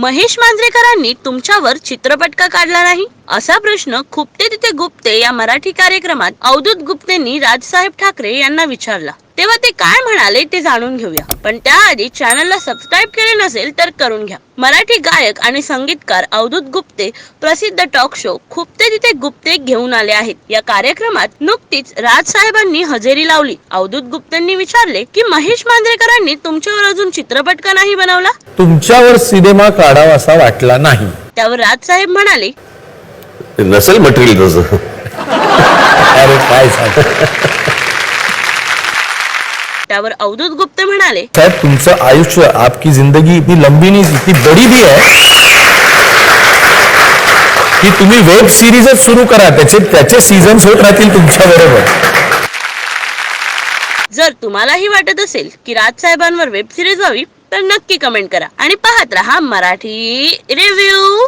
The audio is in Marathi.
महेश मांजरेकरांनी तुमच्यावर चित्रपट का काढला नाही? असा प्रश्न खुपते तिथे गुप्ते या मराठी कार्यक्रमात अवधूत गुप्तेंनी राजसाहेब ठाकरे यांना विचारला. तेव्हा ते काय म्हणाले ते जाणून घेऊया. पण त्याआधी चॅनलला सबस्क्राईब केले नसेल तर करून घ्या. मराठी गायक आणि संगीतकार अवधूत गुप्ते प्रसिद्ध टॉक शो खुपते तिथे गुप्ते घेऊन आले आहेत. या कार्यक्रमात नुकतीच राजसाहेबांनी हजेरी लावली. अवधूत गुप्तेंनी विचारले की महेश मांजरेकरांनी तुमच्यावर अजून चित्रपट का नाही बनवला? तुमच्यावर सिनेमा काढावा असा वाटला नाही. त्यावर राजसाहेब म्हणाले नसेल मटेरियल तसं अरे काय सांग त्यावर अवधूत गुप्ते म्हणाले. साहेब तुमचं आयुष्य आपकी जिंदगी इतनी लंबी नहीं इतनी बड़ी भी है की तुम्ही वेब सिरीजच सुरू करा त्याचे त्याचे सीझन्स होत राहतील तुमच्या बरोबर. जर तुम्हालाही वाटत असेल की राजसाहेबांवर वेब सिरीज व्हावी तर नक्की कमेंट करा आणि पाहत रहा मराठी रिव्ह्यू